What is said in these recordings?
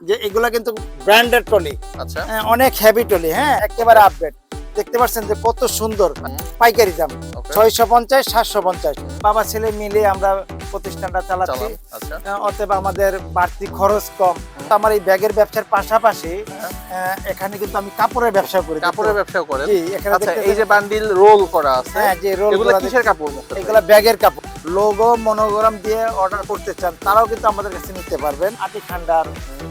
যে এগুলা কিন্তু ব্র্যান্ডেড টলি আচ্ছা। হ্যাঁ, অনেক হেভি টলি হ্যাঁ একেবারে আপডেট দেখতে পাচ্ছেন যে কত সুন্দর পাইকারি দাম। ছয়শো পঞ্চাশ সাতশো পঞ্চাশ। বাবা ছেলে মিলে আমরা প্রতিষ্ঠানটা চালাচ্ছি। আচ্ছা। অতএব আমাদের বাড়তি খরচ কম। আমার এই ব্যাগের ব্যবসার পাশাপাশি হ্যাঁ। এখানে কিন্তু আমি কাপড়ের ব্যবসা করি। কাপড়ের ব্যবসা করেন। জি এখানে আচ্ছা এই যে বান্ডিল রোল করা আছে হ্যাঁ যে রোল এগুলো কিসের কাপড়? এগুলা ব্যাগের কাপড়। লোগো মনোগ্রাম দিয়ে অর্ডার করতে চান তারাও কিন্তু আমাদের কাছে নিতে পারবেন। আটি খান্ডার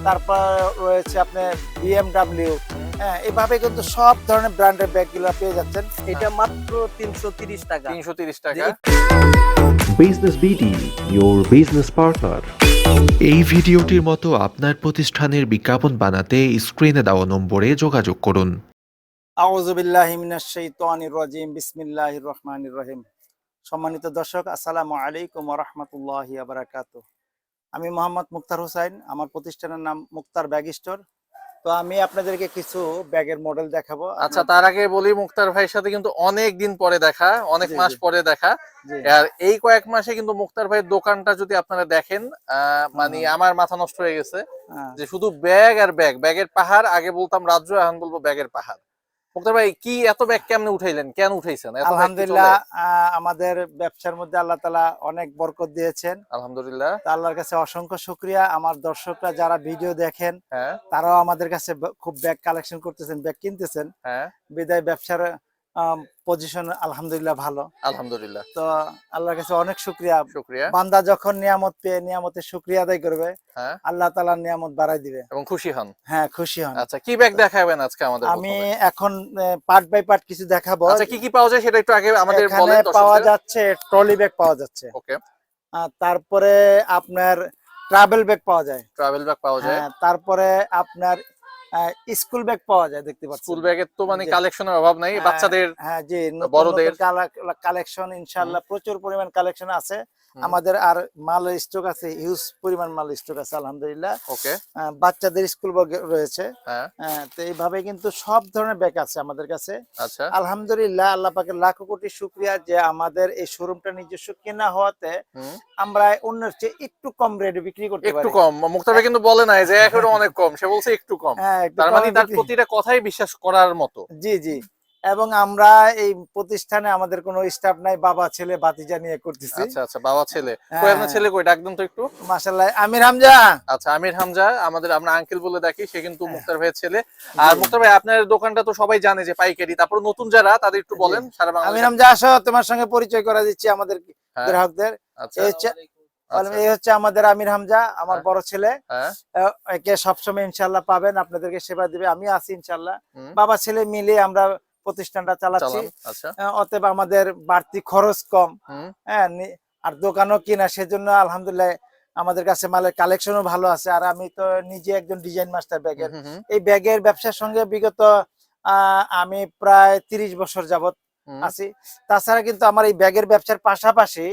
তারপর রয়েছে আপনার বিএমডাব্লিউ হ্যাঁ এভাবে কিন্তু সব ধরনের ব্র্যান্ডের ব্যাগগুলো পেয়ে যাচ্ছেন। এটা মাত্র তিনশো তিরিশ টাকা। 330 টাকা। Business BD your business partner. এই ভিডিওটির মতো আপনার প্রতিষ্ঠানের বিজ্ঞাপন বানাতে স্ক্রিনে দেওয়া নম্বরে যোগাযোগ করুন। আউযুবিল্লাহি মিনাশ শাইতানির রাজিম বিসমিল্লাহির রহমানির রহিম। সম্মানিত দর্শক আসসালামু আলাইকুম ওয়া রাহমাতুল্লাহি ওয়া বারাকাতুহু। আমি মোহাম্মদ মুক্তার হোসেন আমার প্রতিষ্ঠানের নাম মুক্তার ব্যাগ স্টোর। তো আমি আপনাদেরকে কিছু ব্যাগের মডেল দেখাবো। আচ্ছা তার আগে বলি মুক্তার ভাইয়ের সাথে কিন্তু অনেক দিন পরে দেখা অনেক মাস পরে দেখা। আর এই কয়েক মাসে কিন্তু মুক্তার ভাইয়ের দোকানটা যদি আপনারা দেখেন আহ, মানে আমার মাথা নষ্ট হয়ে গেছে হ্যাঁ। যে শুধু ব্যাগ আর ব্যাগ ব্যাগের পাহাড় আগে বলতাম রাজ্য এখন বলব ব্যাগের পাহাড়। মুক্তার ভাই কি এত ব্যাগ কেমনে উঠাইলেন? কেন উঠাইছেন? আলহামদুলিল্লাহ আহ, আমাদের ব্যবসার মধ্যে আল্লাহ তালা অনেক বরকত দিয়েছেন। আলহামদুলিল্লাহ। আল্লাহর কাছে অসংখ্য শুক্রিয়া। আমার দর্শকরা যারা ভিডিও দেখেন হ্যাঁ। তারাও আমাদের কাছে খুব ব্যাগ কালেকশন করতেছেন ব্যাগ কিনতেছেন। হ্যাঁ। বিদায় ব্যবসার পজিশন আলহামদুলিল্লাহ ভালো। আলহামদুলিল্লাহ। তো আল্লাহর কাছে অনেক শুক্রিয়া। শুক্রিয়া। বান্দা যখন নিয়ামত পেয়ে নিয়ামতের শুক্রিয়া আদায় করবে হ্যাঁ। আল্লাহ তালা নিয়ামত বাড়াই দিবে। এবং খুশি হন। হ্যাঁ খুশি হন। আচ্ছা কি ব্যাগ দেখাবেন আজকে আমাদের আমি এখন পার্ট বাই পার্ট কিছু দেখাবো। আচ্ছা কি কি পাওয়া যায় সেটা একটু আগে আমাদের বলেন পাওয়া যাচ্ছে ট্রলি ব্যাগ পাওয়া যাচ্ছে। ওকে। তারপরে আপনার ট্রাভেল ব্যাগ পাওয়া যায়। ট্রাভেল ব্যাগ পাওয়া যায়। হ্যাঁ, তারপরে আপনার স্কুল ব্যাগ পাওয়া যায় দেখতে পাচ্ছেন স্কুল ব্যাগের তো মানে। কালেকশনের অভাব নাই হ্যাঁ, বাচ্চাদের হ্যাঁ জি বড়দের। কালেকশন ইনশাআল্লাহ প্রচুর পরিমাণ কালেকশন আছে। আমাদের আর মাল স্টক আছে হিউজ পরিমাণ মাল স্টক আছে আলহামদুলিল্লাহ। ওকে বাচ্চাদের স্কুল রয়েছে। হ্যাঁ। তো এইভাবে কিন্তু সব ধরনের ব্যাগ আছে আমাদের কাছে। আচ্ছা। আলহামদুলিল্লাহ আল্লাহ পাকের লাখো কোটি শুক্রিয়া যে আমাদের এই শোরুমটা নিজস্ব কেনা হওয়াতে আমরা অন্যের চেয়ে একটু কম রেটে বিক্রি করতে পারি। একটু কম। মুক্তার ভাই কিন্তু বলে নাই যে একেবারে অনেক কম। সে বলছে একটু কম। হ্যাঁ তার মানে তার প্রতিটা কথাই বিশ্বাস করার মতো। জি জি। এবং আমরা এই প্রতিষ্ঠানে আমাদের কোনো স্টাফ নাই বাবা ছেলে বাতিজা নিয়ে করতেছি। আচ্ছা আচ্ছা বাবা ছেলে। হ্যাঁ, কই আপনার হ্যাঁ। ছেলে কই? ডাক তো একটু। মাশাল্লাহ আমির হামজা। আচ্ছা আমির হামজা আমাদের আমরা আঙ্কেল বলে ডাকি সে কিন্তু মুক্তার ভাইয়ের ছেলে। আর মুক্তার ভাই আপনার দোকানটা তো সবাই জানে যে পাইকারি। তারপর নতুন যারা তাদের একটু বলেন সারা বাংলা আমির হামজা আসো তোমার সঙ্গে পরিচয় করা দিচ্ছি আমাদের হ্যাঁ। গ্রাহকদের। আচ্ছা। এই হচ্ছে আচ্ছা, এই হচ্ছে আমাদের আমির হামজা আমার হ্যাঁ। বড় ছেলে। হ্যাঁ। একে সবসময় ইনশাল্লাহ পাবেন আপনাদেরকে সেবা দিবে আমি আছি ইনশাল্লাহ। বাবা ছেলে মিলে আমরা প্রতিষ্ঠানটা চালাচ্ছি। আচ্ছা। অতএব আমাদের বাড়তি খরচ কম। হ্যাঁ আর দোকানও কিনা সেজন্য আলহামদুলিল্লাহ আমাদের কাছে মালের কালেকশনও ভালো আছে। আর আমি তো নিজে একজন ডিজাইন মাস্টার ব্যাগের। এই ব্যাগের ব্যবসার সঙ্গে বিগত আহ, আমি প্রায় তিরিশ বছর যাবত। আছি। তাছাড়া কিন্তু আমার এই ব্যাগের ব্যবসার পাশাপাশি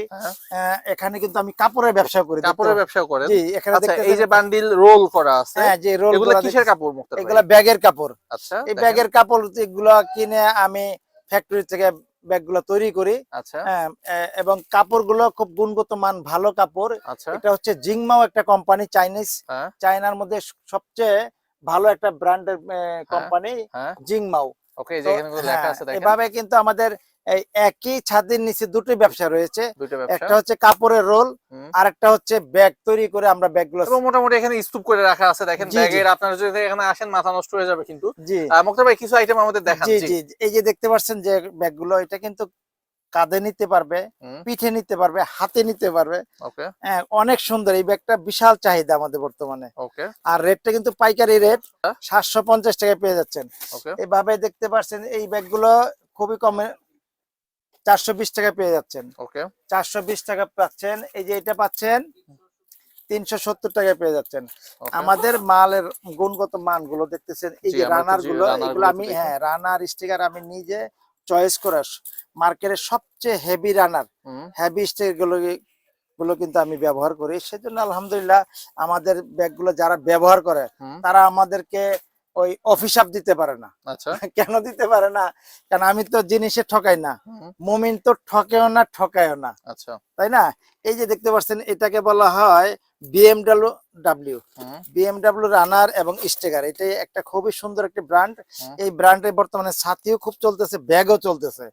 হ্যাঁ, এখানে কিন্তু আমি কাপড়ের ব্যবসা করি কাপড়ের ব্যবসা করেন আচ্ছা এই যে বান্ডিল রোল করা আছে হ্যাঁ যে রোল এগুলো কিসের কাপড় মুক্তার ভাই? এগুলা ব্যাগের কাপড়। আচ্ছা এই ব্যাগের কাপড় এগুলো কিনে আমি ফ্যাক্টরি থেকে ব্যাগগুলো তৈরি করি। আচ্ছা। হ্যাঁ এবং কাপড়গুলো খুব গুণগত মান ভালো কাপড়। আচ্ছা। এটা হচ্ছে জিংমাও একটা কোম্পানি চাইনিজ চায়নার মধ্যে সবচেয়ে ভালো একটা ব্র্যান্ডের কোম্পানি হ্যাঁ। জিংমাও। ওকে যে এখানে লেখা আছে দেখেন। এভাবে কিন্তু আমাদের এই একই ছাদের নিচে দুটো ব্যবসা রয়েছে। একটা হচ্ছে কাপড়ের রোল আরেকটা আর একটা হচ্ছে ব্যাগ তৈরি করে আমরা ব্যাগগুলো মোটামুটি এখানে স্তূপ করে রাখা আছে দেখেন। ব্যাগের আপনারা যদি এখানে আসেন মাথা নষ্ট হয়ে যাবে কিন্তু। ভাই কিছু আইটেম আমাদের দেখান। জি। জি এই যে দেখতে পাচ্ছেন যে ব্যাগগুলো এটা কিন্তু কাঁধে নিতে পারবে পিঠে নিতে পারবে হাতে নিতে পারবে। হ্যাঁ অনেক সুন্দর। এই ব্যাগটা বিশাল চাহিদা আমাদের বর্তমানে। আর রেটটা কিন্তু পাইকারি রেট হ্যাঁ। সাতশো পঞ্চাশ টাকায় পেয়ে যাচ্ছেন। এভাবে দেখতে পাচ্ছেন এই ব্যাগগুলো খুবই কমে চারশো বিশ টাকায় পেয়ে যাচ্ছেন। চারশো বিশ টাকা পাচ্ছেন এই যে এটা পাচ্ছেন তিনশো সত্তর টাকায় পেয়ে যাচ্ছেন। আমাদের মালের গুণগত মানগুলো দেখতেছেন এই যে রানারগুলো এগুলো আমি হ্যাঁ রানার স্টিকার আমি নিজে চয়েস করা মার্কেটের সবচেয়ে হেভি রানার হেভি স্টিকগুলো গুলো কিন্তু আমি ব্যবহার করি। সেজন্য আলহামদুলিল্লাহ আমাদের ব্যাগগুলো যারা ব্যবহার করে তারা আমাদেরকে ওই অফিসাব দিতে পারে না। আচ্ছা। কেন দিতে পারে না? কারণ আমি তো জিনিসে ঠকাই না। মুমিন তো ঠকেও না ঠকায়ও না। আচ্ছা। তাই না? এই যে দেখতে পাচ্ছেন এটাকে বলা হয় বিএমডাব্লিউ ডাব্লিউ বিএমডাব্লিউ রানার এবং স্টেকার এটাই একটা খুবই সুন্দর একটি ব্র্যান্ড। এই ব্র্যান্ডে বর্তমানে ছাতিও খুব চলতেছে ব্যাগও চলতেছে।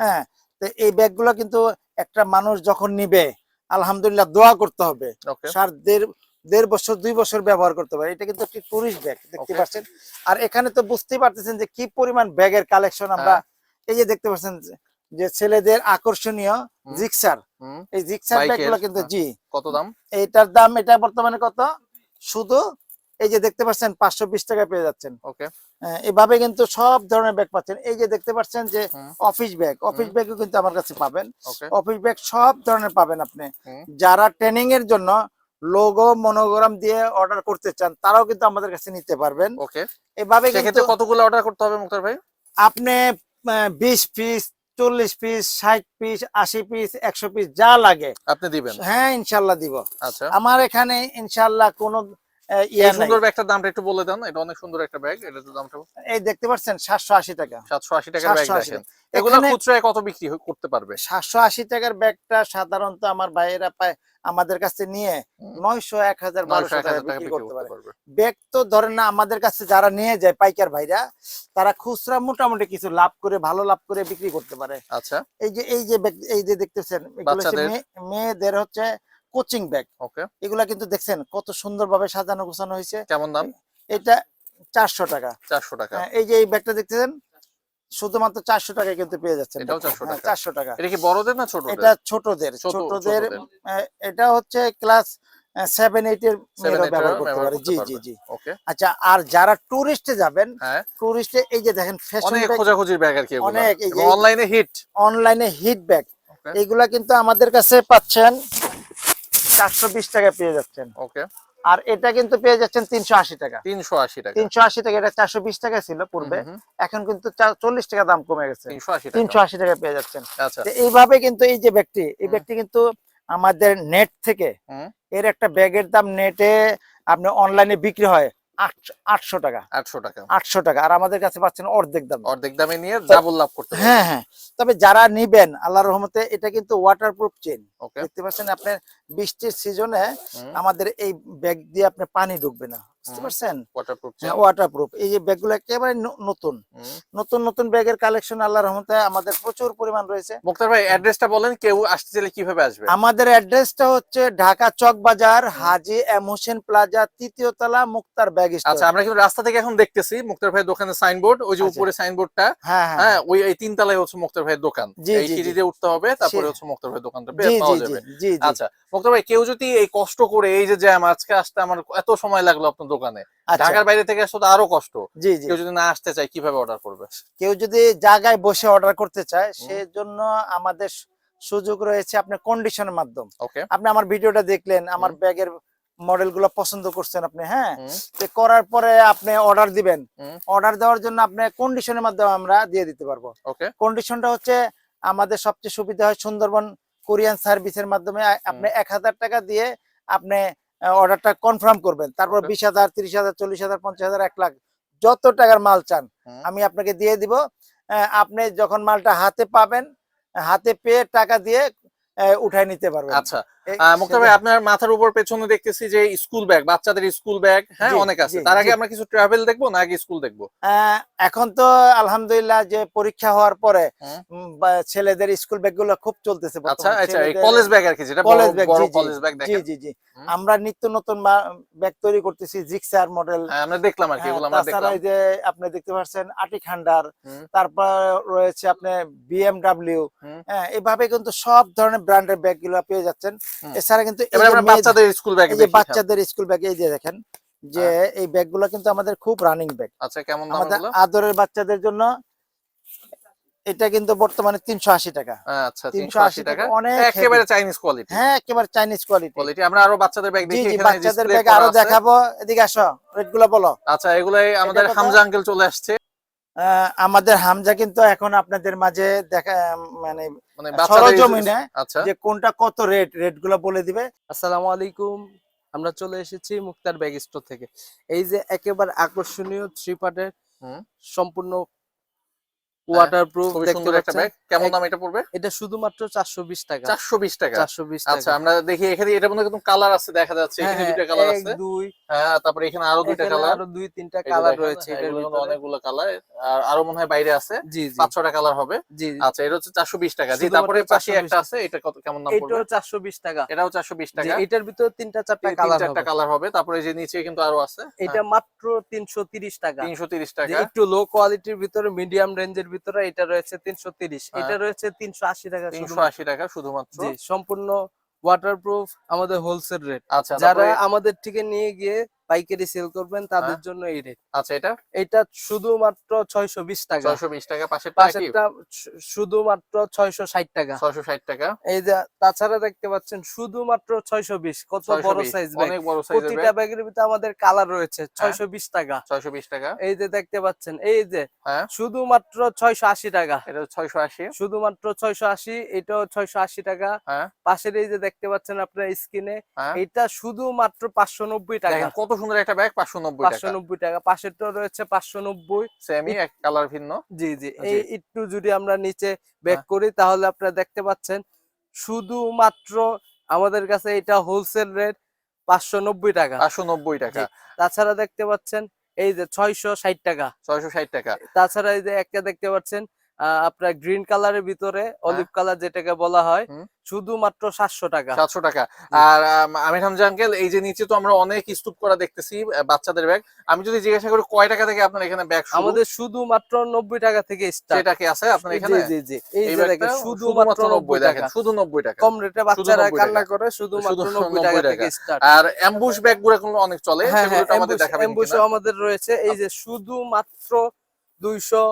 হ্যাঁ তো এই ব্যাগগুলো কিন্তু একটা মানুষ যখন নিবে আলহামদুলিল্লাহ দোয়া করতে হবে। সার দেড় দেড় বছর দুই বছর ব্যবহার করতে পারে। এটা কিন্তু একটি টুরিস্ট ব্যাগ দেখতে পাচ্ছেন? আর এখানে তো বুঝতেই পারতেছেন যে কি পরিমাণ ব্যাগের কালেকশন আমরা হ্যাঁ। এই যে দেখতে পাচ্ছেন যে- ছেলেদের আকর্ষণীয় জিক্সার এই জিক্সার ব্যাগগুলো কিন্তু হ্যাঁ। জি। কত দাম? এইটার দাম এটা বর্তমানে কত? শুধু এই যে দেখতে পাচ্ছেন পাঁচশো বিশ টাকা পেয়ে যাচ্ছেন। ওকে এভাবে কিন্তু সব ধরনের ব্যাগ পাচ্ছেন। এই যে দেখতে পাচ্ছেন যে অফিস ব্যাগ অফিস। ব্যাগও কিন্তু আমার কাছে পাবেন। অফিস ব্যাগ সব ধরনের পাবেন আপনি। যারা ট্রেনিং এর জন্য লোগো মনোগ্রাম দিয়ে অর্ডার করতে চান তারাও কিন্তু আমাদের কাছে নিতে পারবেন। ওকে এভাবে কিন্তু সেক্ষেত্রে কতগুলো অর্ডার করতে হবে মুক্তার ভাই? আপনি বিশ পিস চল্লিশ পিস ষাট পিস আশি পিস একশো পিস যা লাগে। আপনি দিবেন। হ্যাঁ ইনশাল্লাহ দিব। আচ্ছা। আমার এখানে ইনশাল্লাহ কোনো এই সুন্দর ব্যাগটার দামটা একটু বলে দেন এটা অনেক সুন্দর একটা ব্যাগ এটা দামটা এই দেখতে পাচ্ছেন সাতশো আশি টাকা। সাতশো আশি টাকার ব্যাগ দেখেন। এগুলো এখানে- কত বিক্রি করতে পারবে? সাতশো আশি টাকার ব্যাগটা সাধারণত আমার ভাইয়েরা পায় আমাদের কাছে নিয়ে। নয়শো এক হাজার নয়শো বারোশো এক টাকা হাজার বিক্রি করতে পারবে। ব্যাগ তো ধরেন না আমাদের কাছে যারা নিয়ে যায় পাইকার ভাইরা তারা খুচরা মোটামুটি কিছু লাভ করে ভালো লাভ করে বিক্রি করতে পারে। আচ্ছা। এই যে এই যে এই যে দেখতেছেন এগুলো মেয়েদের হচ্ছে কোচিং ব্যাগ। ওকে। এগুলা কিন্তু দেখছেন কত সুন্দরভাবে সাজানো গোছানো হয়েছে। কেমন দাম? এটা চারশো টাকা। চারশো টাকা। হ্যাঁ, এই যে এই ব্যাগটা দেখতেছেন শুধুমাত্র চারশো টাকায় কিন্তু পেয়ে যাচ্ছেন এটাও 400 টাকা? চারশো টাকা। এটা কি বড়দের না ছোট এটা ছোটদের ছোটদের ছোটদের। এটা হচ্ছে ক্লাস সেভেন এইট এর ব্যবহার করতে পারে। জি জি জি। আচ্ছা আর যারা টুরিস্টে যাবেন হ্যাঁ। টুরিস্টে এই যে দেখেন ফ্যাশন অনেক খোঁজাখুঁজির ব্যাগ আর কি অনেক, অনলাইনে হিট অনলাইনে হিট ব্যাগ এগুলা কিন্তু আমাদের কাছে পাচ্ছেন চারশো বিশ টাকা পেয়ে যাচ্ছেন। ওকে। আর এটা কিন্তু পেয়ে যাচ্ছেন তিনশো আশি টাকা। তিনশো আশি টাকা। তিনশো আশি টাকা এটা চারশো বিশ টাকা ছিল পূর্বে। এখন কিন্তু চল্লিশ টাকা দাম কমে গেছে। তিনশো আশি টাকা। পেয়ে যাচ্ছেন। আচ্ছা। এইভাবে কিন্তু এই যে ব্যক্তি এই। ব্যক্তি কিন্তু আমাদের নেট থেকে এর একটা ব্যাগের দাম নেটে আপনি অনলাইনে বিক্রি হয়। আটশো- টাকা। আটশো টাকা। আটশো টাকা। আর আমাদের কাছে পাচ্ছেন অর্ধেক দাম। অর্ধেক দামে নিয়ে ডাবল লাভ করতে হ্যাঁ হ্যাঁ। তবে যারা নিবেন আল্লাহ রহমতে এটা কিন্তু ওয়াটারপ্রুফ চেন ওকে দেখতে পাচ্ছেন আপনার বৃষ্টির সিজনে আমাদের এই ব্যাগ দিয়ে আপনি পানি ঢুকবে না। বুঝতে পারছেন? Waterproof হ্যাঁ। ওয়াটারপ্রুফ এই যে ব্যাগগুলো একেবারে নতুন। নতুন নতুন ব্যাগের কালেকশন আল্লাহর রহমতে আমাদের প্রচুর পরিমাণ রয়েছে। মুক্তার ভাই অ্যাড্রেসটা বলেন কেউ আসতে চাইলে কীভাবে আসবে? আমাদের অ্যাড্রেসটা হচ্ছে ঢাকা চক বাজার হাজি এম হোসেন প্লাজা তৃতীয় তলা মুক্তার ব্যাগ আচ্ছা আমরা কিন্তু রাস্তা থেকে এখন দেখতেছি মুক্তার ভাইয়ের দোকানের সাইনবোর্ড ওই যে আচ্ছা। উপরে সাইনবোর্ডটা হ্যাঁ হ্যাঁ। হ্যাঁ ওই এই তিন তলায় হচ্ছে মুক্তার ভাইয়ের দোকান। এই জি, সিঁড়ি দিয়ে উঠতে হবে তারপরে হচ্ছে মুক্তার ভাইয়ের দোকানটা পাওয়া যাবে। আচ্ছা মুক্তার ভাই কেউ যদি এই কষ্ট করে এই যে জ্যাম আজকে আসতে আমার এত সময় লাগল আপনার দোকানে। আচ্ছা। ঢাকার বাইরে থেকে আসতে আরও কষ্ট। জি জি। কেউ যদি না আসতে চায় কীভাবে অর্ডার করবে? কেউ যদি জায়গায় বসে অর্ডার করতে চায় সেজন্য আমাদের সুযোগ রয়েছে আপনার কন্ডিশনের মাধ্যম। আপনি আমার ভিডিওটা দেখলেন আমার ব্যাগের মডেলগুলো পছন্দ করছেন আপনি হ্যাঁ? করার পরে আপনি অর্ডার দিবেন। অর্ডার দেওয়ার জন্য আপনি কন্ডিশনের মাধ্যমে আমরা দিয়ে দিতে পারব। ওকে। কন্ডিশনটা হচ্ছে আমাদের সবচেয়ে সুবিধা হয় সুন্দরবন কোরিয়ান সার্ভিসের মাধ্যমে আপনি এক হাজার টাকা দিয়ে আপনি অর্ডারটা কনফার্ম করবেন। তারপর বিশ হাজার তিরিশ হাজার চল্লিশ হাজার পঞ্চাশ হাজার এক লাখ। যত টাকার মাল চান আমি আপনাকে দিয়ে দিব। আহ, আপনি যখন মালটা হাতে পাবেন হাতে পেয়ে টাকা দিয়ে উঠায় নিতে পারবেন। আচ্ছা। এই- ভাই আপনার মাথার উপর পেছনে দেখতেছি যে স্কুল ব্যাগ বাচ্চাদের স্কুল ব্যাগ হ্যাঁ অনেক আছে। তার আগে আমরা কিছু ট্রাভেল দেখব না আগে স্কুল দেখব এখন তো আলহামদুলিল্লাহ যে পরীক্ষা হওয়ার পরে বা- ছেলেদের স্কুল ব্যাগগুলো খুব চলতেছে আচ্ছা আচ্ছা কলেজ ব্যাগ আর কি যেটা কলেজ ব্যাগ বড় জি, জি, কলেজ ব্যাগ জি জি জি। আমরা নিত্য নতুন ব্যাগ তৈরি করতেছি জিক্সার মডেল হ্যাঁ আমরা দেখলাম আর কি এগুলো আমরা দেখলাম। যে আপনি দেখতে পাচ্ছেন আটি খান্ডার তারপর রয়েছে আপনি বিএমডাব্লিউ। হ্যাঁ এভাবে কিন্তু সব ধরনের ব্র্যান্ডের ব্যাগগুলো পেয়ে যাচ্ছেন। এছাড়া কিন্তু এই বাচ্চাদের স্কুল ব্যাগ এই হ্যাঁ। বাচ্চাদের স্কুল ব্যাগ এই যে দেখেন যে এই ব্যাগগুলো কিন্তু আমাদের খুব রানিং ব্যাগ আচ্ছা কেমন দাম আমাদের আদরের বাচ্চাদের জন্য এটা কিন্তু বর্তমানে তিনশো আশি টাকা। আচ্ছা 380 তিনশো আশি টাকা। অনেক একেবারে চাইনিজ কোয়ালিটি হ্যাঁ একেবারে চাইনিজ কোয়ালিটি কোয়ালিটি আমরা আরও বাচ্চাদের ব্যাগ দেখি এখানে বাচ্চাদের ব্যাগ আরও দেখাবো। এদিকে আসো রেটগুলো বলো। আচ্ছা এগুলাই আমাদের হামজা আঙ্কেল চলে আসছে। আমাদের হামজা কিন্তু এখন আপনাদের মাঝে দেখা মানে মানে সরজমিনে আচ্ছা। যে কোনটা কত রেট রেটগুলো বলে দিবে। আসসালামু আলাইকুম। আমরা চলে এসেছি মুক্তার ব্যাগ স্টোর থেকে। এই যে একেবারে আকর্ষণীয় থ্রি পার্টের সম্পূর্ণ ওয়াটারপ্রুফ খুবই দেখতে একটা পাচ্ছেন। ব্যাগ কেমন দাম এটা পড়বে? এটা শুধুমাত্র চারশো বিশ টাকা। চারশো বিশ টাকা? চারশো বিশ আচ্ছা আমরা দেখি এখানে মধ্যে কিন্তু কালার আছে দেখা যাচ্ছে। হ্যাঁ, এখানে হ্যাঁ, দুইটা কালার এক, আছে। দুই। হ্যাঁ তারপরে এখানে আরও এখানে কালার আরও দুই তিনটা কালার রয়েছে এটার ভিতরে। অনেকগুলো কালার আর আরও মনে হয় বাইরে আছে। জি জি। কালার হবে। জি। আচ্ছা এটা হচ্ছে চারশো বিশ টাকা। জি তারপরে পাশে একটা আছে এটা কত কেমন দাম পড়বে? এটাও চারশো বিশ টাকা। এটাও চারশো বিশ জি, টাকা। এটার ভিতরে তিনটা চারটা কালার চারটা কালার হবে। তারপরে যে নিচে কিন্তু আরও আছে। এটা মাত্র তিনশো তিরিশ টাকা। তিনশো তিরিশ যে টাকা। একটু লো কোয়ালিটির ভিতরে মিডিয়াম রেঞ্জের ভিতরে এটা রয়েছে তিনশো তিরিশ হ্যাঁ। এটা রয়েছে তিনশো আশি টাকা তিনশো আশি টাকা শুধুমাত্র। জি সম্পূর্ণ ওয়াটারপ্রুফ আমাদের হোলসেল রেট আচ্ছা যারা আমাদের থেকে নিয়ে গিয়ে পাইকারি সেল করবেন তাদের হ্যাঁ। জন্য এই রেট আচ্ছা এটা? এটা শুধুমাত্র ছয়শো বিশ টাকা। ছয়শো বিশ টাকা পাশের টাকা কি? পাশেরটা শুধুমাত্র ছয়শো ষাট টাকা। ছয়শো ষাট টাকা। এই যে তাছাড়া দেখতে পাচ্ছেন শুধুমাত্র ছয়শো বিশ। কত বড় সাইজ ব্যাগ অনেক বড় সাইজের প্রতিটা ব্যাগের ভিতরে আমাদের কালার রয়েছে হ্যাঁ। ছয়শো বিশ টাকা। ছয়শো বিশ টাকা। এই যে দেখতে পাচ্ছেন এই যে হ্যাঁ। শুধুমাত্র ছয়শো আশি টাকা। এটা ছয়শো আশি। শুধুমাত্র ছয়শো আশি এটাও ছয়শো আশি টাকা। হ্যাঁ। পাশের এই যে দেখতে পাচ্ছেন আপনার স্ক্রিনে হ্যাঁ। এটা শুধুমাত্র পাঁচশো নব্বই টাকা। কত সুন্দর একটা ব্যাগ টাকা। নব্বই টাকা। পাশেরটা রয়েছে পাঁচশো নব্বই। সেমি এক কালার ভিন্ন। জি জি। এই একটু যদি আমরা নিচে ব্যাক হ্যাঁ। করি তাহলে আপনারা দেখতে পাচ্ছেন শুধুমাত্র আমাদের কাছে এটা হোলসেল রেট পাঁচশো নব্বই টাকা। পাঁচশো নব্বই টাকা। তাছাড়া দেখতে পাচ্ছেন এই যে ছয়শো ষাট টাকা। ছয়শো ষাট টাকা। তাছাড়া এই যে একটা দেখতে পাচ্ছেন আপনার গ্রিন কালারের ভিতরে অলিভ কালার যেটাকে বলা হয় শুধুমাত্র সাতশো টাকা। সাতশো টাকা। আর আম, আমির হামজা আঙ্কেল এই যে নিচে তো আমরা অনেক স্তূপ করা দেখতেছি বাচ্চাদের ব্যাগ আমি যদি জিজ্ঞাসা করি কয় টাকা থেকে আপনার এখানে ব্যাগ আমাদের শুধুমাত্র নব্বই টাকা থেকে স্টার্ট কি আছে আপনার এখানে? জি জি এই যে দেখেন শুধুমাত্র নব্বই দেখেন টাকা। শুধু নব্বই টাকা। কম রেটে বাচ্চারা 90 কান্না করে শুধুমাত্র নব্বই টাকা। থেকে স্টার্ট আর অ্যাম্বুশ ব্যাগগুলো অনেক চলে হ্যাঁ সেগুলো হ্যাঁ আমাদের দেখাবেন এমবুশও আমাদের রয়েছে। এই যে শুধুমাত্র দুইশো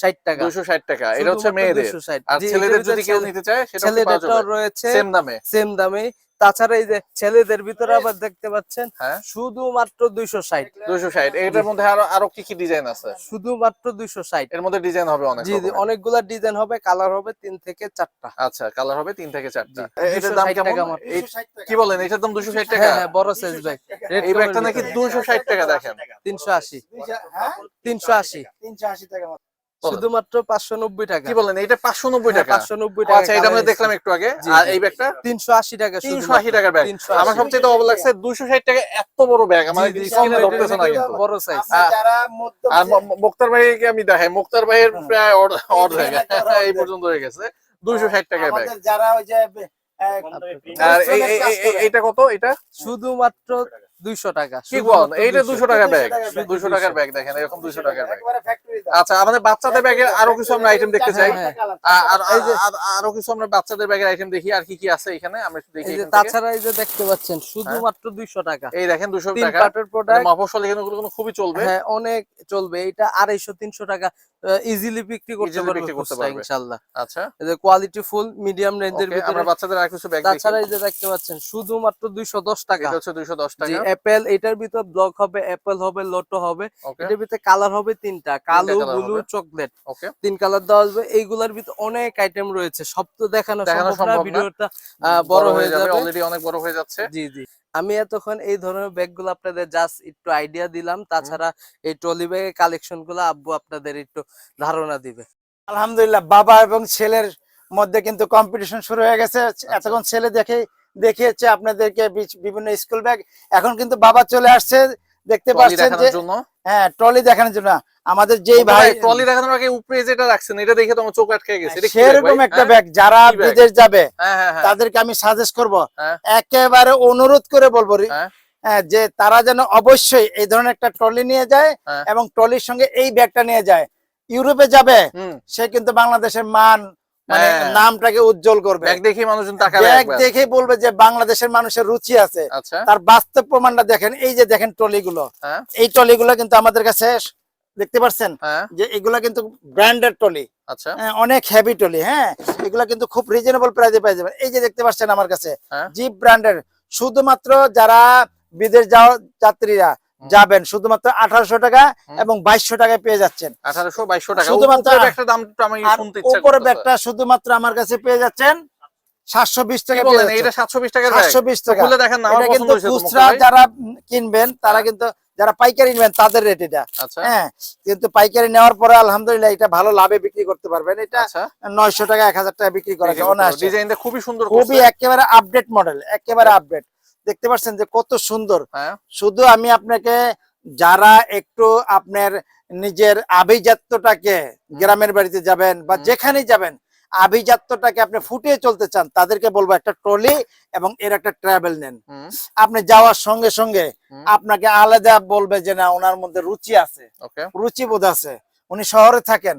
ষাট টাকা। দুশো ষাট টাকা। এটা হচ্ছে মেয়েদের। আর ছেলেদের যদি কেউ নিতে চায় সেটা ছেলেদেরটাও রয়েছে সেম দামে। সেম দামে। তাছাড়া এই যে ছেলেদের ভিতরে আবার দেখতে পাচ্ছেন হ্যাঁ। শুধুমাত্র দুইশো ষাট। দুশো ষাট। এটার মধ্যে আরও আরও কি কি ডিজাইন আছে? শুধুমাত্র দুইশো ষাট। এর মধ্যে ডিজাইন হবে অনেক জি জি অনেকগুলা ডিজাইন হবে কালার হবে তিন থেকে চারটা। আচ্ছা কালার হবে তিন থেকে চারটা। এটার দাম 260 কেমন? কি বলেন? এটার দাম দুশো ষাট টাকা? হ্যাঁ হ্যাঁ বড় সাইজ ব্যাগ এই ব্যাগটা নাকি দুশো ষাট টাকা দেখেন? তিনশো আশি। হ্যাঁ? তিনশো আশি। তিনশো আশি টাকা। শুধুমাত্র পাঁচশো নব্বই টাকা। কি বলেন? এটা পাঁচশো নব্বই টাকা। পাঁচশো নব্বই টাকা আচ্ছা এটা আমরা দেখলাম একটু আগে। আর। এই ব্যাগটা? তিনশো আশি টাকা তিনশো আশি টাকার ব্যাগ। 380 আমার সবচেয়ে তো অবাক লাগছে দুশো ষাট টাকা এত বড় ব্যাগ। আমার জি, জি, স্ক্রিনে ধরতেছে না কিন্তু। বড় সাইজ আর মুক্তার ভাইকে আমি দেখাই। মুক্তার ভাইয়ের হ্যাঁ। প্রায় অর্ধ- অর্ধেক। এই পর্যন্ত হয়ে গেছে। দুইশো ষাট টাকার ব্যাগ। যারা ওই যে আর। এইটা কত? এটা? শুধুমাত্র দুইশো টাকা কি বল এইটা 200 দুশো টাকার ব্যাগ 200 টাকার ব্যাগ দেখেন এরকম টাকার। আচ্ছা আমাদের বাচ্চাদের ব্যাগের আরও কিছু আমরা আইটেম দেখতে চাই। হ্যাঁ, আর এই যে- আরও কিছু আমরা বাচ্চাদের ব্যাগের আইটেম দেখি আর কি কি আছে এখানে আমরা একটু দেখি। তাছাড়া এই যে দেখতে পাচ্ছেন শুধুমাত্র দুইশো টাকা। এই দেখেন টাকা। প্রোডাক্ট মফসল এখানে খুবই চলবে। হ্যাঁ অনেক চলবে। এটা আড়াইশো তিনশো টাকা। ইজিলি বিক্রি করতে পারবে বিক্রি করতে খুচরা পারবে। ইনশাল্লাহ। আচ্ছা। কোয়ালিটি ফুল মিডিয়াম রেঞ্জের ভিতরে আমরা বাচ্চাদের আর কিছু ব্যাগ তাছাড়া এই যে দেখতে পাচ্ছেন শুধুমাত্র দুইশো দশ টাকা। এটা হচ্ছে দুইশো দশ জি টাকা। অ্যাপেল এটার ভিতর ব্লক হবে অ্যাপেল হবে লোটো হবে। এটার ভিতরে কালার হবে তিনটা কালো ব্লু চকলেট ওকে তিন কালার দেওয়া হবে এইগুলার ভিতরে অনেক আইটেম রয়েছে। সব তো দেখানো দেখানো সম্ভব না ভিডিওটা বড় হয়ে যাবে অলরেডি অনেক বড় হয়ে যাচ্ছে। জি জি। আমি এতক্ষণ এই ধরনের ব্যাগগুলো আপনাদের জাস্ট একটু আইডিয়া দিলাম। তাছাড়া এই ট্রলি ব্যাগের কালেকশনগুলো আব্বু আপনাদের একটু ধারণা দিবে। আলহামদুলিল্লাহ বাবা এবং ছেলের মধ্যে কিন্তু কম্পিটিশন শুরু হয়ে গেছে। আচ্ছা। এতক্ষণ ছেলে দেখে দেখিয়েছে আপনাদেরকে বিভিন্ন স্কুল ব্যাগ এখন কিন্তু বাবা চলে আসছে দেখতে পাচ্ছেন যে হ্যাঁ ট্রলি দেখানোর জন্য। আমাদের যেই ভাই ট্রলি দেখানোর আগে উপরে যেটা রাখছেন এটা দেখে তো আমার চোখ আটকে গেছে। সেরকম একটা হ্যাঁ? ব্যাগ যারা বিদেশ যাবে হ্যাঁ হ্যাঁ তাদেরকে আমি সাজেস্ট করব। একেবারে অনুরোধ করে বলব যে তারা যেন অবশ্যই এই ধরনের একটা ট্রলি নিয়ে যায়। এবং ট্রলির সঙ্গে এই ব্যাগটা নিয়ে যায়। ইউরোপে যাবে সে কিন্তু বাংলাদেশের মান। নামটাকে উজ্জ্বল করবে। ব্যাগ দেখে মানুষজন তাকাবে ব্যাগ দেখেই বলবে যে বাংলাদেশের মানুষের রুচি আছে। আচ্ছা। তার বাস্তব প্রমাণটা দেখেন এই যে দেখেন ট্রলিগুলো। হ্যাঁ। এই ট্রলিগুলো কিন্তু আমাদের কাছে দেখতে পাচ্ছেন? হ্যাঁ। যে এগুলা কিন্তু ব্র্যান্ডেড ট্রলি। আচ্ছা। হ্যাঁ, অনেক হেভি টলি হ্যাঁ। এগুলা কিন্তু খুব রিজনেবল প্রাইসে পেয়ে যাবেন এই যে দেখতে পাচ্ছেন আমার কাছে। হ্যাঁ। জিপ ব্র্যান্ডের শুধুমাত্র যারা বিদেশ যাওয়া যাত্রীরা। যাবেন শুধুমাত্র আঠারোশো টাকা এবং বাইশশো টাকায় পেয়ে যাচ্ছেন। আঠারোশো বাইশশো টাকা। শুধুমাত্র- উপরে ব্যাগটা শুধুমাত্র আমার কাছে পেয়ে যাচ্ছেন সাতশো বিশ টাকা এটা সাতশো বিশ টাকার সাতশো বিশ টাকা। দেখেন না আমার এটা পছন্দ কিন্তু হয়েছে তো মুক্তা খুচরা যারা কিনবেন তারা কিন্তু যারা পাইকারি নেবেন তাদের রেট এটা। আচ্ছা। হ্যাঁ কিন্তু পাইকারি নেওয়ার পরে আলহামদুলিল্লাহ এটা ভালো লাভে বিক্রি করতে পারবেন। এটা আচ্ছা। নয়শো টাকা এক হাজার টাকা বিক্রি করা যায় অনায়াসে। ডিজাইনটা খুবই সুন্দর খুবই একেবারে আপডেট মডেল একেবারে আপডেট দেখতে পাচ্ছেন যে কত সুন্দর। হ্যাঁ। শুধু আমি আপনাকে যারা একটু আপনার নিজের আভিজাত্যটাকে গ্রামের বাড়িতে যাবেন বা হুম। যেখানেই যাবেন আভিজাত্যটাকে আপনি ফুটিয়ে চলতে চান তাদেরকে বলব একটা ট্রলি এবং এর একটা ট্রাভেল নেন। আপনি যাওয়ার সঙ্গে সঙ্গে আপনাকে আলাদা বলবে যে না ওনার মধ্যে রুচি আছে। রুচি বোধ আছে। উনি শহরে থাকেন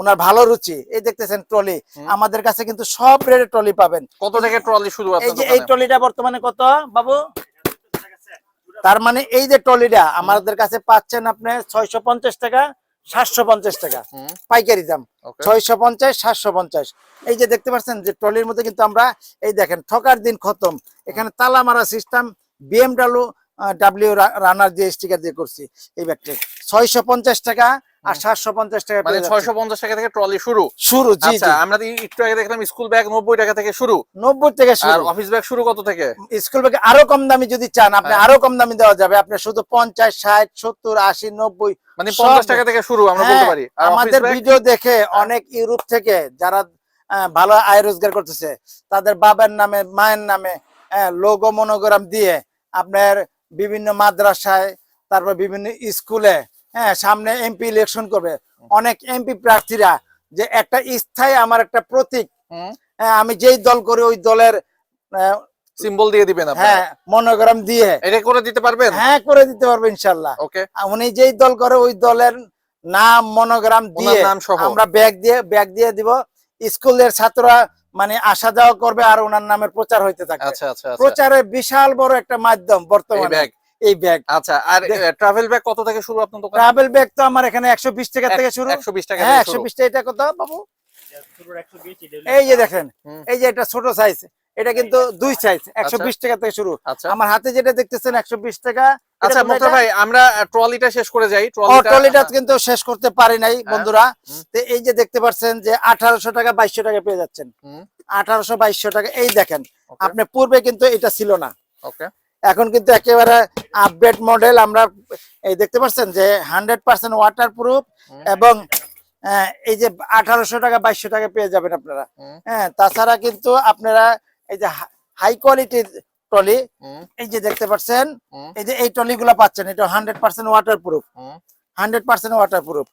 ওনার ভালো রুচি। এই দেখতেছেন ট্রলি। আমাদের কাছে কিন্তু সব রেটের ট্রলি পাবেন। কত থেকে ট্রলি শুরু এই যে এই ট্রলিটা বর্তমানে কত বাবু? তার মানে এই যে ট্রলিটা আমাদের কাছে পাচ্ছেন আপনি ছয়শো পঞ্চাশ টাকা সাতশো পঞ্চাশ টাকা। পাইকারি দাম। ছয়শো পঞ্চাশ সাতশো পঞ্চাশ। এই যে দেখতে পাচ্ছেন যে ট্রলির মধ্যে কিন্তু আমরা এই দেখেন ঠকার দিন খতম। এখানে তালা মারা সিস্টেম বিএমডাব্লিউ ডাব্লিউ রানার দিয়ে স্টিকার দিয়ে করছি। এই ব্যাগটি। ছয়শো পঞ্চাশ টাকা আর সাতশো পঞ্চাশ টাকা মানে ছয়শো পঞ্চাশ টাকা থেকে ট্রলি শুরু। শুরু জি আচ্ছা আমরা একটু আগে দেখলাম স্কুল ব্যাগ নব্বই টাকা থেকে শুরু। নব্বই থেকে শুরু। অফিস ব্যাগ শুরু কত থেকে? স্কুল ব্যাগে আরও কম দামি যদি চান আপনি হ্যাঁ। আরও কম দামি দেওয়া যাবে। আপনি শুধু পঞ্চাশ ষাট সত্তর আশি নব্বই মানে পঞ্চাশ টাকা থেকে শুরু আমরা বলতে হ্যাঁ, পারি। আমাদের ভিডিও দেখে অনেক ইউরোপ থেকে যারা ভালো আয় রোজগার করতেছে তাদের বাবার নামে মায়ের নামে লোগো মনোগ্রাম দিয়ে আপনার বিভিন্ন মাদ্রাসায় তারপর বিভিন্ন স্কুলে হ্যাঁ সামনে এমপি ইলেকশন করবে। অনেক এমপি প্রার্থীরা যে একটা স্থায়ী আমার একটা প্রতীক। হ্যাঁ, আমি যেই দল করি ওই দলের সিম্বল দিয়ে দিবেন হ্যাঁ মনোগ্রাম দিয়ে। এটা করে দিতে পারবেন? হ্যাঁ করে দিতে পারব ইনশাল্লাহ। ওকে। উনি যেই দল করে ওই দলের নাম মনোগ্রাম দিয়ে আমরা ব্যাগ দিয়ে ব্যাগ দিয়ে দিব। স্কুলের ছাত্ররা মানে আসা যাওয়া করবে আর ওনার নামের প্রচার হইতে থাকবে। আচ্ছা আচ্ছা আচ্ছা। প্রচারের বিশাল বড় একটা মাধ্যম বর্তমানে। এই ব্যাগ আচ্ছা আর ট্রাভেল ব্যাগ কত থেকে শুরু আপনার দোকানে? ট্রাভেল ব্যাগ তো আমার এখানে একশো বিশ টাকা থেকে শুরু। একশো বিশ টাকা হ্যাঁ থেকে একশো শুরু বিশ টাকা এটা কত বাবু? এই যে দেখেন এই যে এটা ছোট সাইজ এটা কিন্তু দুই সাইজ একশো বিশ টাকা থেকে শুরু। আচ্ছা। আমার হাতে যেটা দেখতেছেন একশো বিশ টাকা। আচ্ছা কোনটা ভাই আমরা ট্রলিটা শেষ করে যাই। ও ট্রলিটা কিন্তু শেষ করতে পারি নাই বন্ধুরা। তো এই যে দেখতে পাচ্ছেন যে আঠারোশো টাকা বাইশশো টাকা পেয়ে যাচ্ছেন। হুম। আঠারোশো বাইশশো টাকা এই দেখেন। আপনি পূর্বে কিন্তু এটা ছিল না। ওকে এখন কিন্তু একেবারে আপডেট মডেল আমরা এই দেখতে পাচ্ছেন যে হান্ড্রেড পার্সেন্ট ওয়াটার প্রুফ এবং এই যে আঠারোশো টাকা বাইশশো টাকা পেয়ে যাবেন আপনারা। হ্যাঁ তাছাড়া কিন্তু আপনারা এই যে হাই কোয়ালিটির ট্রলি এই যে দেখতে পাচ্ছেন এই যে এই ট্রলি গুলো পাচ্ছেন এটা hundred percent water proof hundred percent water proof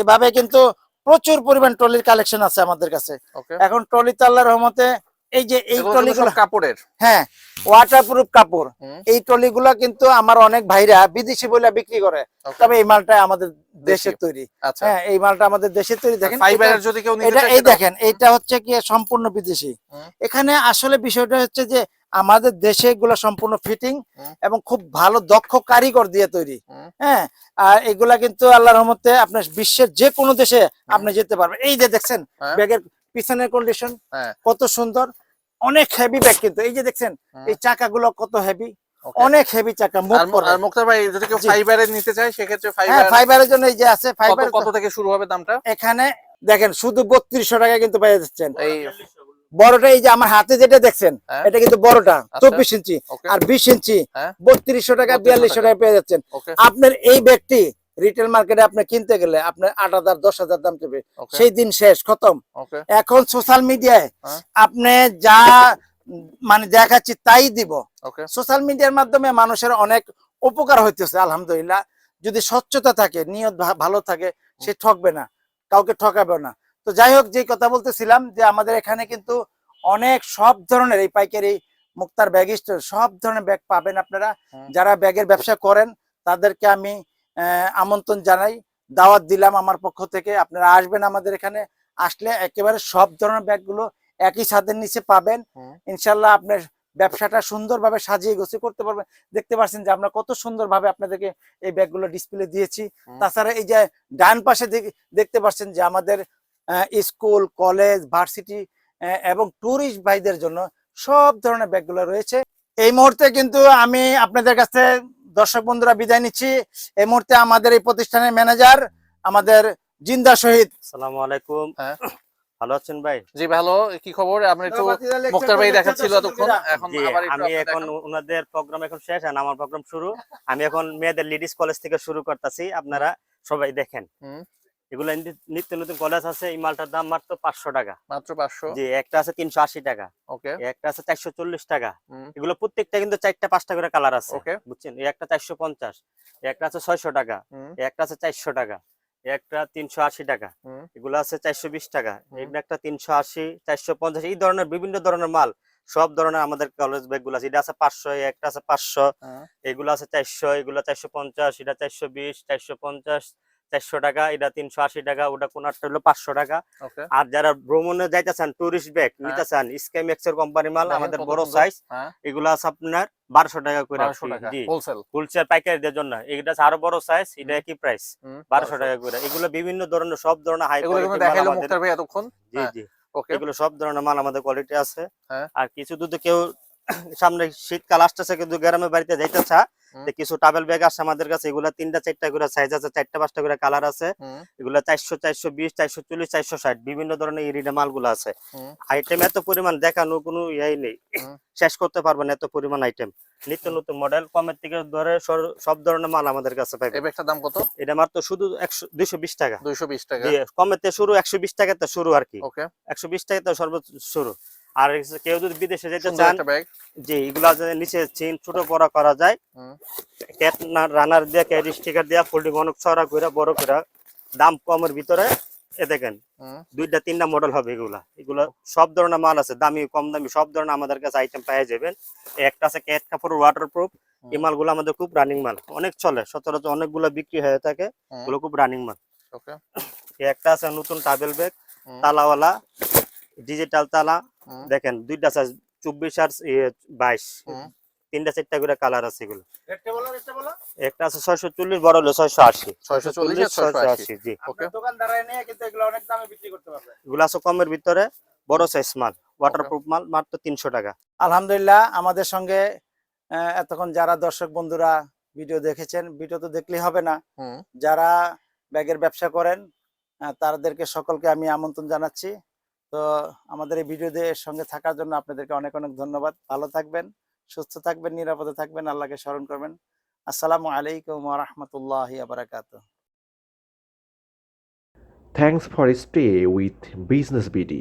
এভাবে কিন্তু প্রচুর পরিমাণ ট্রলির কালেকশন আছে আমাদের কাছে। এখন ট্রলি তো আল্লাহর রহমতে এই যে এই ট্রলি কাপড়ের। হ্যাঁ ওয়াটার প্রুফ কাপড় এই ট্রলি কিন্তু আমার অনেক ভাইরা বিদেশি বলে বিক্রি করে। তবে এই মালটা আমাদের দেশের তৈরি। আচ্ছা। হ্যাঁ এই মালটা আমাদের দেশের তৈরি। দেখেন এটা- যদি কেউ এটা এই দেখেন এইটা হচ্ছে কি সম্পূর্ণ বিদেশি। এখানে আসলে বিষয়টা হচ্ছে যে আমাদের দেশে এগুলো সম্পূর্ণ ফিটিং এবং খুব ভালো দক্ষ কারিগর দিয়ে তৈরি। হ্যাঁ আর এগুলা কিন্তু আল্লাহর রহমতে আপনার বিশ্বের যে কোনো দেশে আপনি যেতে পারবেন। এই যে দেখছেন হ্যাঁ। ব্যাগের পিছনের কন্ডিশন হ্যাঁ। কত সুন্দর। অনেক হেভি ব্যাগ কিন্তু। এই যে দেখছেন। এই চাকাগুলো কত হেভি অনেক হেভি চাকা আর মুক্তার ভাই যদি কেউ জি। ফাইবারের নিতে চায় সেক্ষেত্রে হ্যাঁ ফাইবার ফাইবারের জন্য এই যে আছে ফাইবার কত থেকে শুরু হবে দামটা? এখানে দেখেন শুধু বত্রিশশো টাকা কিন্তু পেয়ে যাচ্ছেন। এই বড়টা এই যে আমার হাতে যেটা দেখছেন হ্যাঁ। এটা কিন্তু বড়টা আচ্ছা। চব্বিশ ইঞ্চি। আর বিশ ইঞ্চি হ্যাঁ। বত্রিশশো টাকা বিয়াল্লিশশো টাকা। পেয়ে যাচ্ছেন। আপনার এই ব্যাগটি রিটেল মার্কেটে আপনি কিনতে গেলে আপনার আট হাজার দশ হাজার দাম দেবে। সেই দিন শেষ খতম। এখন সোশ্যাল মিডিয়ায়। আপনি যা মানে দেখাচ্ছি তাই দিব। সোশ্যাল মিডিয়ার মাধ্যমে মানুষের অনেক উপকার হইতেছে আলহামদুলিল্লাহ। যদি স্বচ্ছতা থাকে নিয়ত ভালো থাকে সে ঠকবে না কাউকে ঠকাবে না। তো যাই হোক যে কথা বলতেছিলাম যে আমাদের এখানে কিন্তু অনেক সব ধরনের এই পাইকারি মুক্তার ব্যাগ স্টোর সব ধরনের ব্যাগ পাবেন আপনারা। যারা ব্যাগের ব্যবসা করেন তাদেরকে আমি আমন্ত্রণ জানাই দাওয়াত দিলাম আমার পক্ষ থেকে। আপনারা আসবেন আমাদের এখানে আসলে একেবারে সব ধরনের ব্যাগগুলো একই ছাদের নিচে পাবেন। ইনশাল্লাহ আপনার ব্যবসাটা সুন্দরভাবে সাজিয়ে গুছিয়ে করতে পারবেন। দেখতে পাচ্ছেন যে আমরা কত সুন্দরভাবে আপনাদেরকে এই ব্যাগগুলো ডিসপ্লে দিয়েছি। তাছাড়া এই যে ডান পাশে দেখ- দেখতে পাচ্ছেন যে আমাদের স্কুল কলেজ ভার্সিটি এবং ট্যুরিস্ট ভাইদের জন্য সব ধরনের ব্যাগগুলো রয়েছে। এই মুহূর্তে কিন্তু আমি আপনাদের কাছে দর্শক বন্ধুরা বিদায় নিচ্ছি। এই মুহূর্তে আমাদের এই প্রতিষ্ঠানের ম্যানেজার আমাদের জিন্দা শহীদ। সালাম আলাইকুম। হ্যাঁ। ভালো আছেন ভাই? জি ভালো। কি খবর? আমরা একটু মুক্তার ভাই দেখাচ্ছিল এতক্ষণ। এখন জি আবার একটু আমি এখন ওনাদের প্রোগ্রাম এখন শেষ আর আমার প্রোগ্রাম শুরু। আমি এখন মেয়েদের লেডিস কলেজ থেকে শুরু করতেছি। আপনারা সবাই দেখেন। এগুলো নিত্য নতুন কলেজ আছে এই মালটার দাম মাত্র পাঁচশো টাকা। মাত্র পাঁচশো? জি একটা আছে তিনশো আশি টাকা। ওকে। একটা আছে চারশো চল্লিশ টাকা। এগুলো প্রত্যেকটা কিন্তু চারটা পাঁচটা করে কালার আছে। বুঝছেন? একটা চারশো পঞ্চাশ একটা আছে ছয়শো টাকা একটা আছে চারশো টাকা একটা তিনশো আশি টাকা। এগুলো আছে চারশো বিশ টাকা একটা তিনশো আশি চারশো পঞ্চাশ এই ধরনের বিভিন্ন ধরনের মাল সব ধরনের আমাদের কলেজ ব্যাগগুলো আছে। এটা আছে পাঁচশো একটা আছে পাঁচশো হ্যাঁ। এগুলো আছে চারশো এগুলো চারশো পঞ্চাশ এটা চারশো বিশ চারশো পঞ্চাশ চারশো টাকা এটা তিনশো আশি টাকা ওটা কোনারটা হলো পাঁচশো টাকা। আর যারা ভ্রমণে যাইতে চান টুরিস্ট ব্যাগ। নিতে চান স্কাইম্যাক্স এর কোম্পানি মাল আমাদের বড় সাইজ হ্যাঁ। এগুলো আছে আপনার বারোশো টাকা করে হোলসেল পাইকারিদের জন্য এটা আরও বড় সাইজ এটা প্রাইস বারোশো টাকা করে। এগুলো বিভিন্ন ধরনের সব ধরনের হাই এতক্ষণ। জি হ্যাঁ। জি। এগুলো সব ধরনের মাল আমাদের কোয়ালিটি আছে। হ্যাঁ। আর কিছু যদি কেউ সামনে শীতকাল আসতেছে কিন্তু গ্রামে বাড়িতে যাইতে চা কিছু টাবেল ব্যাগ আছে আমাদের কাছে এগুলা তিনটা চারটা করে সাইজ আছে চারটা পাঁচটা করে কালার আছে। এগুলা চারশো চারশো বিশ চারশো চল্লিশ চারশো ষাট বিভিন্ন ধরনের ইরিডা মালগুলো আছে। আইটেম এত পরিমাণ দেখানো কোনো ইয়াই নেই। শেষ করতে পারবেন এত পরিমাণ আইটেম নিত্য নতুন মডেল কমের থেকে ধরে সব ধরনের মাল আমাদের কাছে এই পাইবে ব্যাগটার দাম কত? এটা মাত্র শুধু একশো দুইশো বিশ টাকা। দুইশো বিশ টাকা। জি কমেতে শুরু একশো বিশ টাকাতে শুরু আর কি। ওকে একশো বিশ টাকাতে সর্বোচ্চ শুরু। আর কেউ যদি বিদেশে যেতে চান যে এগুলা নিচে চেন ছোট বড় করা যায়। ক্যাট রানার দিয়ে ক্যাট স্টিকার দিয়ে ফোল্ডিং অনেক ছড়া করে বড় করে দাম কমের ভিতরে এ দেখেন দুইটা তিনটা মডেল হবে এগুলা। এগুলা সব ধরনের মাল আছে দামি কম দামি সব ধরনের আমাদের কাছে আইটেম পাওয়া যাবেন। একটা আছে ক্যাট কাপড় ওয়াটার প্রুফ এই। মালগুলো আমাদের খুব রানিং মাল অনেক চলে সচরাচর অনেকগুলো বিক্রি হয়ে থাকে এগুলো খুব রানিং মাল। একটা আছে নতুন টাবেল ব্যাগ তালাওয়ালা ডিজিটাল তালা দেখেন দুইটা সাইজ চব্বিশ আর বাইশ। তিনটা চারটা করে কালার আছে এগুলো। একটা আছে ছয়শো চল্লিশ বড় হলো ছয়শো আশি। 640 আর 680 জি। ওকে দোকান দাঁড়ায় নিয়ে কিন্তু এগুলো অনেক দামে বিক্রি করতে পারবে। এগুলো আছে কমের ভিতরে বড় সাইজ মাল ওয়াটারপ্রুফ মাল মাত্র তিনশো টাকা। আলহামদুলিল্লাহ আমাদের সঙ্গে আহ, এতক্ষণ যারা দর্শক বন্ধুরা ভিডিও দেখেছেন ভিডিও তো দেখলেই হবে না। যারা ব্যাগের ব্যবসা করেন আহ, তাদেরকে সকলকে আমি আমন্ত্রণ জানাচ্ছি। তো আমাদের এই ভিডিওতে সঙ্গে থাকার জন্য আপনাদেরকে অনেক অনেক ধন্যবাদ। ভালো থাকবেন, সুস্থ থাকবেন, নিরাপদে থাকবেন, আল্লাহকে স্মরণ করবেন। আসসালামু আলাইকুম রহমতুল্লাহ আবরাকাত Thanks for stay with business BD.